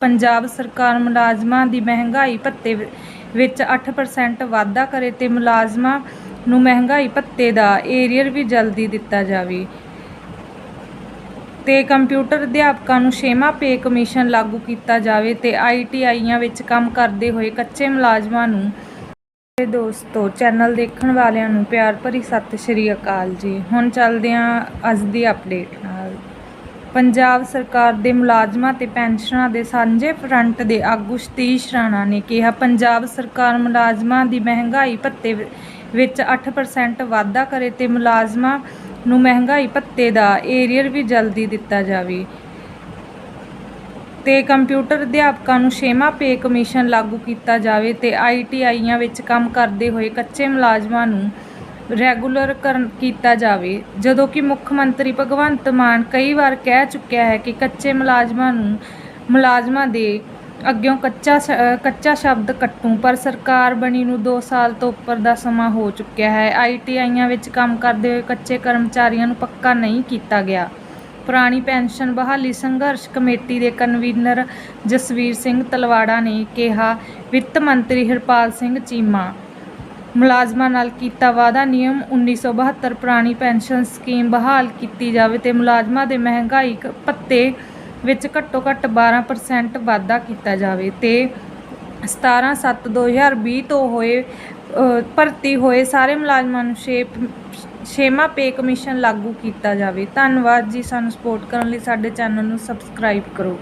ਪੰਜਾਬ ਸਰਕਾਰ ਮੁਲਾਜ਼ਮਾਂ ਦੀ ਮਹਿੰਗਾਈ ਭੱਤੇ ਵਿੱਚ 8% ਵਾਧਾ ਕਰੇ ਤੇ ਮੁਲਾਜ਼ਮਾਂ ਨੂੰ ਮਹਿੰਗਾਈ ਭੱਤੇ ਦਾ ਏਰੀਅਰ ਵੀ ਜਲਦੀ ਦਿੱਤਾ ਜਾਵੇ। ਤੇ ਕੰਪਿਊਟਰ ਅਧਿਆਪਕਾਂ ਨੂੰ ਛੇਵਾਂ ਪੇ ਕਮਿਸ਼ਨ ਲਾਗੂ ਕੀਤਾ ਜਾਵੇ ਤੇ ਆਈਟੀਆਈਆਂ ਵਿੱਚ ਕੰਮ ਕਰਦੇ ਹੋਏ ਕੱਚੇ ਮੁਲਾਜ਼ਮਾਂ ਨੂੰ ਤੇ ਦੋਸਤੋ, ਚੈਨਲ ਦੇਖਣ ਵਾਲਿਆਂ ਨੂੰ ਪਿਆਰ ਭਰੀ ਸਤਿ ਸ਼੍ਰੀ ਅਕਾਲ ਜੀ। ਹੁਣ ਚੱਲਦੇ ਹਾਂ ਅੱਜ ਦੀ ਅਪਡੇਟ ਪੰਜਾਬ ਸਰਕਾਰ ਦੇ ਮੁਲਾਜ਼ਮਾਂ ਤੇ ਪੈਨਸ਼ਨਰਾਂ ਦੇ ਸਾਂਝੇ ਫਰੰਟ ਦੇ ਆਗੂ ਸਤੀਸ਼ ਰਾਣਾ ਨੇ ਕਿਹਾ, ਪੰਜਾਬ ਸਰਕਾਰ ਮੁਲਾਜ਼ਮਾਂ ਦੀ ਮਹਿੰਗਾਈ ਭੱਤੇ ਵਿੱਚ 8% ਵਾਧਾ ਕਰੇ ਤੇ ਮੁਲਾਜ਼ਮਾਂ ਨੂੰ ਮਹਿੰਗਾਈ ਭੱਤੇ ਦਾ ਏਰੀਅਰ ਵੀ ਜਲਦੀ ਦਿੱਤਾ ਜਾਵੇ। ਤੇ ਕੰਪਿਊਟਰ ਅਧਿਆਪਕਾਂ ਨੂੰ ਛੇਵਾਂ ਪੇ ਕਮਿਸ਼ਨ ਲਾਗੂ ਕੀਤਾ ਜਾਵੇ ਤੇ ਆਈਟੀਆਈਆਂ ਵਿੱਚ ਕੰਮ ਕਰਦੇ ਹੋਏ ਕੱਚੇ ਮੁਲਾਜ਼ਮਾਂ ਨੂੰ ਰੈਗੂਲਰ ਕਰਨ ਕੀਤਾ ਜਾਵੇ। ਜਦੋਂ ਕਿ ਮੁੱਖ ਮੰਤਰੀ ਭਗਵੰਤ ਮਾਨ ਕਈ ਵਾਰ ਕਹਿ ਚੁੱਕਿਆ ਹੈ ਕਿ ਕੱਚੇ ਮੁਲਾਜ਼ਮਾਂ ਨੂੰ, ਮੁਲਾਜ਼ਮਾਂ ਦੇ ਅੱਗਿਓਂ ਕੱਚਾ ਸ਼- ਕੱਚਾ ਸ਼ਬਦ ਕੱਟੂ, ਪਰ ਸਰਕਾਰ ਬਣੀ ਨੂੰ 2 ਸਾਲ ਤੋਂ ਉੱਪਰ ਦਾ ਸਮਾਂ ਹੋ ਚੁੱਕਿਆ ਹੈ। ਆਈਟੀਆਈਆਂ ਵਿੱਚ ਕੰਮ ਕਰਦੇ ਹੋਏ ਕੱਚੇ ਕਰਮਚਾਰੀਆਂ ਨੂੰ ਪੱਕਾ ਨਹੀਂ ਕੀਤਾ ਗਿਆ। ਪੁਰਾਣੀ ਪੈਨਸ਼ਨ ਬਹਾਲੀ ਸੰਘਰਸ਼ ਕਮੇਟੀ ਦੇ ਕਨਵੀਨਰ ਜਸਵੀਰ ਸਿੰਘ ਤਲਵਾੜਾ ਨੇ ਕਿਹਾ, ਵਿੱਤ ਮੰਤਰੀ ਹਰਪਾਲ ਸਿੰਘ ਚੀਮਾ ਮੁਲਾਜ਼ਮਾਂ ਨਾਲ ਕੀਤਾ ਵਾਅਦਾ, ਨਿਯਮ 1972 ਪੁਰਾਣੀ ਪੈਨਸ਼ਨ ਸਕੀਮ ਬਹਾਲ ਕੀਤੀ ਜਾਵੇ ਤੇ ਮੁਲਾਜ਼ਮਾਂ ਦੇ ਮਹਿੰਗਾਈ ਕ- ਭੱਤੇ ਵਿੱਚ ਘੱਟੋ ਘੱਟ 12% ਵਾਧਾ ਕੀਤਾ ਜਾਵੇ ਤੇ 17/7/2020 ਤੋਂ ਹੋਏ ਭਰਤੀ ਹੋਏ ਸਾਰੇ ਮੁਲਾਜ਼ਮਾਂ ਨੂੰ ਛੇ ਛੇਵਾਂ ਪੇ ਕਮਿਸ਼ਨ ਲਾਗੂ ਕੀਤਾ ਜਾਵੇ। ਧੰਨਵਾਦ ਜੀ, ਸਾਨੂੰ ਸਪੋਰਟ ਕਰਨ ਲਈ ਸਾਡੇ ਚੈਨਲ ਨੂੰ ਸਬਸਕ੍ਰਾਈਬ ਕਰੋ।